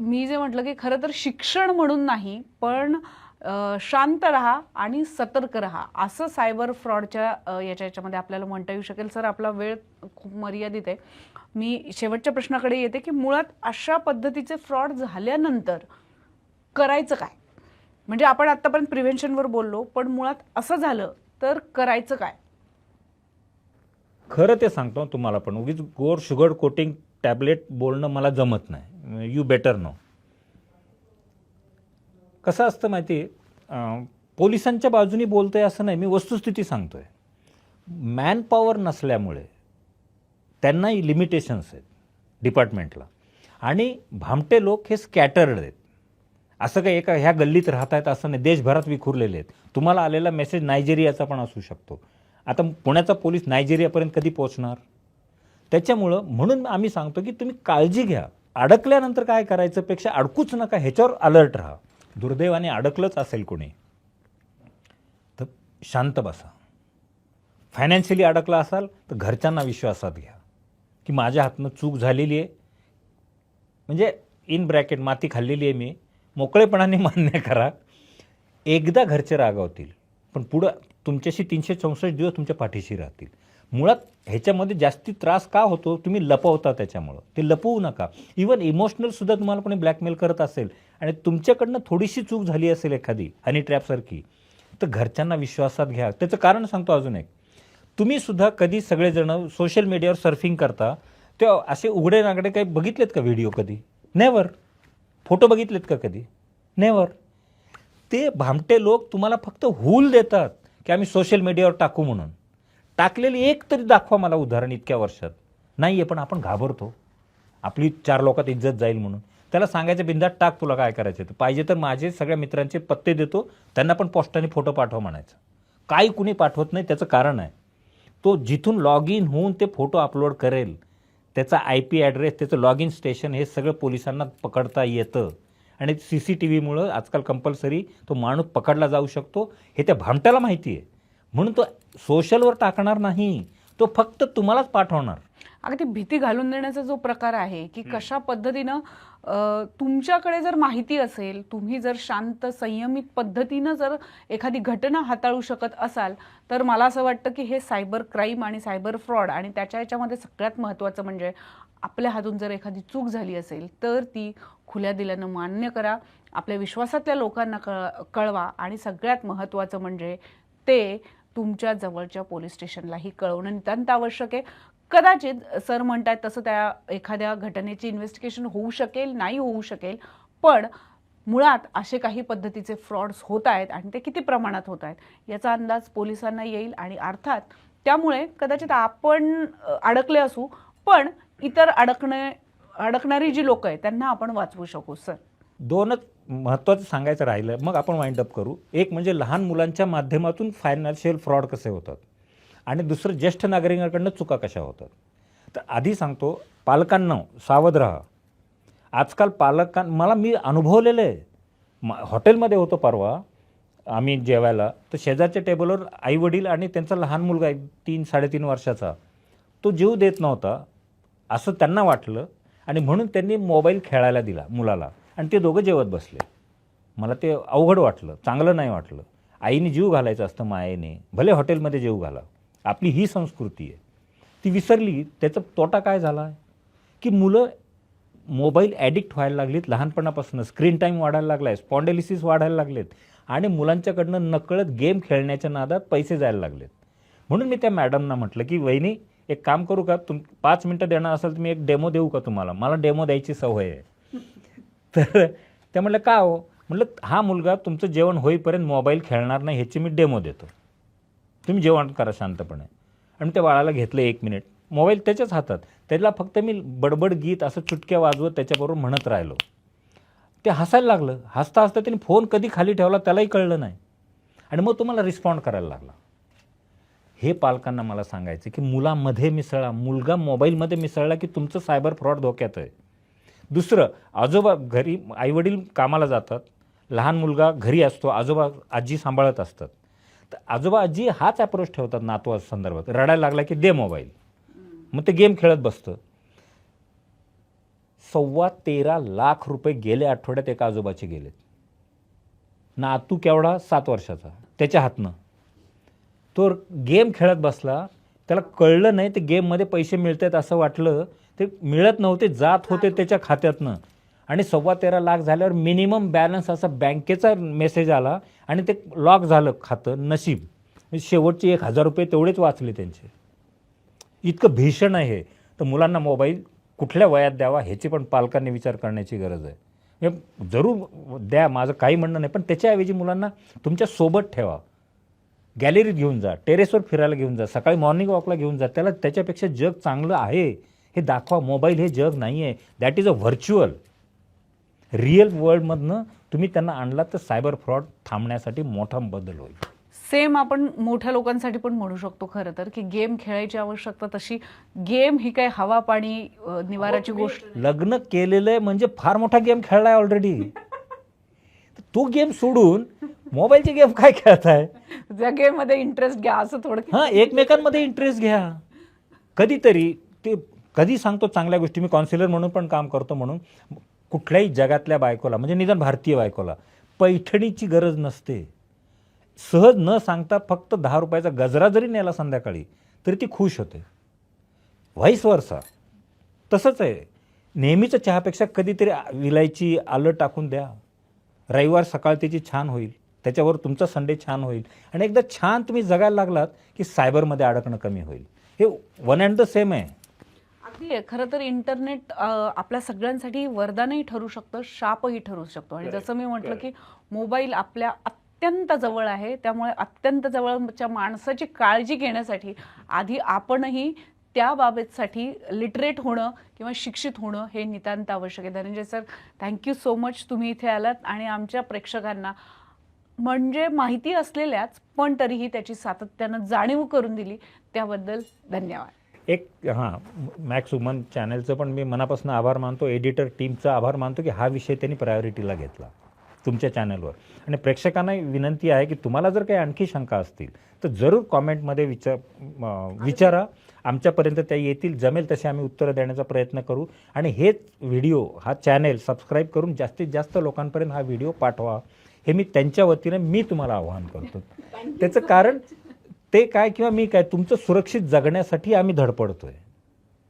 मी जे म्हटलं की खरं तर शिक्षण म्हणून नाही पण शांत राहा आणि सतर्क राहा. असं सायबर फ्रॉडच्या याच्या याच्यामध्ये आपल्याला म्हणता येऊ शकेल. सर आपला वेळ खूप मर्यादित आहे. मी शेवटच्या प्रश्नाकडे येते की मुळात अशा पद्धतीचे फ्रॉड झाल्यानंतर करायचं काय? म्हणजे आपण आत्तापर्यंत प्रिव्हेन्शनवर बोललो पण मुळात असं झालं तर करायचं काय? खरं ते सांगतो तुम्हाला पण. उगीच गोर शुगर कोटिंग टॅबलेट बोलणं मला जमत नाही. You better know. कसं असतं माहिती आहे? पोलिसांच्या बाजूनी बोलतोय असं नाही मी वस्तुस्थिती सांगतोय. मॅन पॉवर नसल्यामुळे त्यांनाही लिमिटेशन्स आहेत डिपार्टमेंटला आणि भामटे लोक हे स्कॅटर्ड आहेत. असं काही एका ह्या गल्लीत राहत आहेत असं नाही. देशभरात विखुरलेले आहेत. तुम्हाला आलेला मेसेज नायजेरियाचा पण असू शकतो. आता पुण्याचा पोलीस नायजेरियापर्यंत कधी पोहोचणार? त्याच्यामुळं म्हणून आम्ही सांगतो की तुम्ही काळजी घ्या. अडकल्यानंतर काय करायचं पेक्षा अडकूच नका ह्याच्यावर अलर्ट राहा. दुर्दैवाने अडकलंच असेल कोणी तर शांत बसा. फायनान्शियली अडकला असाल तर घरच्यांना विश्वासात घ्या की माझ्या हातनं चूक झालेली आहे. म्हणजे इन ब्रॅकेट माती खाल्लेली आहे मी. मोकळेपणाने मान्य करा. एकदा घरचे रागावतील पण पुढं तुमच्याशी तीनशे चौसष्ट दिवस तुमच्या पाठीशी राहतील. मुळात ह्याच्यामध्ये जास्ती त्रास का होतो? तुम्ही लपवता त्याच्यामुळं. ते लपवू नका. इवन इमोशनलसुद्धा तुम्हाला कोणी ब्लॅकमेल करत असेल आणि तुमच्याकडनं थोडीशी चूक झाली असेल एखादी हनी ट्रॅपसारखी तर घरच्यांना विश्वासात घ्या. त्याचं कारण सांगतो अजून एक. तुम्हीसुद्धा कधी सगळेजण सोशल मीडियावर सर्फिंग करता ते असे उघडे नागडे काही बघितलेत का व्हिडिओ कधी? नेवर फोटो बघितलेत का कधी? नेवर ते भामटे लोक तुम्हाला फक्त हूल देतात की आम्ही सोशल मीडियावर टाकू म्हणून. टाकलेली एक तरी दाखवा मला उदाहरण इतक्या वर्षात. नाही आहे पण आपण घाबरतो. आपली चार लोकात इज्जत जाईल म्हणून. त्याला सांगायचं बिंदात टाक तुला काय करायचं तर पाहिजे तर माझे सगळ्या मित्रांचे पत्ते देतो. त्यांना पण पोस्टाने फोटो पाठवा म्हणायचं. काही कुणी पाठवत नाही त्याचं कारण आहे. तो जिथून लॉग इन होऊन ते फोटो अपलोड करेल त्याचा आय पी ॲड्रेस त्याचं लॉग इन स्टेशन हे सगळं पोलिसांना पकडता येतं. आणि सी सी टी व्हीमुळं आजकाल कंपल्सरी तो माणूस पकडला जाऊ शकतो. हे त्या भामट्याला माहिती आहे म्हणून तो सोशलवर टाकणार नाही. तो फक्त तुम्हालाच पाठवणार. अगदी भीती घालून देण्याचा जो प्रकार आहे की कशा पद्धतीनं तुमच्याकडे जर माहिती असेल तुम्ही जर शांत संयमित पद्धतीनं जर एखादी घटना हाताळू शकत असाल तर मला असं वाटतं की हे सायबर क्राईम आणि सायबर फ्रॉड आणि त्याच्या याच्यामध्ये सगळ्यात महत्त्वाचं म्हणजे आपल्या हातून जर एखादी चूक झाली असेल तर ती खुल्या दिल्यानं मान्य करा. आपल्या विश्वासातल्या लोकांना कळ कळवा आणि सगळ्यात महत्त्वाचं म्हणजे ते तुमच्या जवळच्या पोलीस स्टेशनलाही कळवणं नितांत आवश्यक आहे. कदाचित सर म्हणतायत तसं त्या एखाद्या घटनेची इन्व्हेस्टिगेशन होऊ शकेल नाही होऊ शकेल पण मुळात असे काही पद्धतीचे फ्रॉड्स होत आहेत आणि ते किती प्रमाणात होत आहेत याचा अंदाज पोलिसांना येईल आणि अर्थात त्यामुळे कदाचित आपण अडकले असू पण इतर अडकणे अडकणारी जी लोक आहेत त्यांना आपण वाचवू शकू सर. दोनच महत्त्वाचं सांगायचं राहिलं मग आपण वाइंड अप करू. एक म्हणजे लहान मुलांच्या माध्यमातून फायनान्शियल फ्रॉड कसे होतात? आणि दुसरं ज्येष्ठ नागरिकांकडनं चुका कशा होतात? तर आधी सांगतो पालकांना सावध राहा. आजकाल पालकां मला मी अनुभवलेलं आहे. म हॉटेलमध्ये होतो परवा आम्ही जेवायला. तर शेजारच्या टेबलवर आईवडील आणि त्यांचा लहान मुलगा आहे तीन साडेतीन वर्षाचा तो जीव देत नव्हता. असं त्यांना वाटलं आणि म्हणून त्यांनी मोबाईल खेळायला दिला मुलाला. आणि ते दोघं जेवत बसले. मला ते अवघड वाटलं चांगलं नाही वाटलं. आईने जीव घालायचं असतं मायेने. भले हॉटेलमध्ये जीव घाला आपली ही संस्कृती आहे. ती विसरली त्याचा तोटा काय झाला? की मुलं मोबाईल ॲडिक्ट व्हायला लागलीत लहानपणापासून. स्क्रीन टाईम वाढायला लागला आहे स्पॉन्डेलिसिस वाढायला लागलेत. आणि मुलांच्याकडनं नकळत गेम खेळण्याच्या नादात पैसे जायला लागलेत. म्हणून मी त्या मॅडमना म्हटलं की वहिनी एक काम करू का? तुम पाच मिनटं देणार असाल तर मी एक डेमो देऊ का तुम्हाला? मला डेमो द्यायची सवय आहे. तर त्या म्हटलं का हो? म्हटलं हा मुलगा तुमचं जेवण होईपर्यंत मोबाईल खेळणार नाही ह्याची मी डेमो देतो. तुम्ही जेवण करा शांतपणे. आणि त्या बाळाला घेतलं एक मिनिट. मोबाईल त्याच्याच हातात. त्याला फक्त मी बडबड गीत असं चुटक्या वाजवत त्याच्याबरोबर म्हणत राहिलो. ते हसायला लागलं. हसता हसता त्याने फोन कधी खाली ठेवला त्यालाही कळलं नाही. आणि मग तुम्हाला रिस्पॉन्ड करायला लागला. हे पालकांना मला सांगायचं की मुलामध्ये मिसळा. मुलगा मोबाईलमध्ये मिसळला की तुमचं सायबर फ्रॉड धोक्यात आहे. दुसरं आजोबा घरी आईवडील कामाला जातात. लहान मुलगा घरी असतो आजोबा आजी सांभाळत असतात. तर आजोबा आजी हाच अप्रोच ठेवतात नातवा संदर्भात. रडायला लागला की दे मोबाईल मग ते गेम खेळत बसतं. सव्वा तेरा लाख रुपये गेले आठवड्यात एका आजोबाचे गेलेत. नातू केवढा? सात वर्षाचा. त्याच्या हातनं. तो गेम खेळत बसला. त्याला कळलं नाही ते गेममध्ये पैसे मिळत आहेत असं वाटलं. ते मिळत नव्हते जात होते त्याच्या खात्यातनं. आणि सव्वा तेरा लाख झाल्यावर मिनिमम बॅलन्स असा बँकेचा मेसेज आला आणि ते लॉक झालं खातं नशीब. म्हणजे शेवटचे एक हजार रुपये तेवढेच वाचले त्यांचे. इतकं भीषण आहे. तर मुलांना मोबाईल कुठल्या वयात द्यावा ह्याची पण पालकांनी विचार करण्याची गरज आहे. हे जरूर द्या माझं काही म्हणणं नाही पण त्याच्याऐवजी मुलांना तुमच्यासोबत ठेवा. गॅलरीत घेऊन जा टेरेसवर फिरायला घेऊन जा सकाळी मॉर्निंग वॉकला घेऊन जा त्याला त्याच्यापेक्षा जग चांगलं आहे. हे दाखवा मोबाईल हे जग नाही आहे that is a virtual real वर्ल्डमधनं तुम्ही त्यांना आणलात तर सायबर फ्रॉड थांबण्यासाठी मोठा बदल होईल. सेम आपण मोठ्या लोकांसाठी पण म्हणू शकतो खरं तर की गेम खेळायची आवश्यकता तशी गेम ही काय हवा पाणी निवाराची गोष्ट लग्न केलेलं आहे म्हणजे फार मोठा गेम खेळलाय ऑलरेडी तो गेम सोडून मोबाईलचे गेम काय खेळताय? ज्या गेममध्ये इंटरेस्ट घ्या असं थोडं. हां एकमेकांमध्ये इंटरेस्ट घ्या. कधीतरी ते कधी सांगतो चांगल्या गोष्टी. मी कॉन्सिलर म्हणून पण काम करतो म्हणून. कुठल्याही जगातल्या बायकोला म्हणजे निदान भारतीय बायकोला पैठणीची गरज नसते. सहज न सांगता फक्त दहा रुपयाचा गजरा जरी नेला संध्याकाळी तरी ती खुश होते. व्हाईस वर्षा तसंच आहे. नेहमीच्या चहापेक्षा कधीतरी विलायची आलं टाकून द्या. रविवार सकाळ त्याची छान होईल. त्याच्यावर तुमचा संडे छान होईल. आणि एकदा छान तुम्ही जगायला लागलात की सायबरमध्ये अडकणं कमी होईल. हे वन अँड द सेम आहे. अगदी. खरं तर इंटरनेट आपल्या सगळ्यांसाठी वरदानही ठरू शकतं शापही ठरू शकतो. आणि जसं मी म्हटलं की मोबाईल आपल्या अत्यंत जवळ आहे. त्यामुळे अत्यंत जवळच्या माणसाची काळजी घेण्यासाठी आधी आपणही त्या बाबतसाठी लिटरेट होणं किंवा शिक्षित होणं हे नितांत आवश्यक आहे. Dhananjay sir thank you so much तुम्ही इथे आलात आणि आमच्या प्रेक्षकांना म्हणजे माहिती असलेल्याच पण तरीही त्याची सातत्यानं जाणीव करून दिली. त्याबद्दल धन्यवाद. एक हां मॅक्स उमन चॅनलचं पण मी मनापासून आभार मानतो. एडिटर टीमचा आभार मानतो की हा विषय त्यांनी प्रायोरिटीला घेतला तुमच्या चॅनलवर आणि प्रेक्षकांना विनंती आहे की तुम्हाला जर काही आणखी शंका असतील तर जरूर कॉमेंटमध्ये विचार विचारा. आमच्यापर्यंत त्या येतील जमेल तसे आम्ही उत्तरं देण्याचा प्रयत्न करू. आणि हेच व्हिडिओ हा चॅनेल सबस्क्राईब करून जास्तीत जास्त लोकांपर्यंत हा व्हिडिओ पाठवा. हे मी त्यांच्या वतीने मी तुम्हाला आवाहन करतो. त्याचं कारण ते काय किंवा मी काय तुमचं सुरक्षित जगण्यासाठी आम्ही धडपडतोय.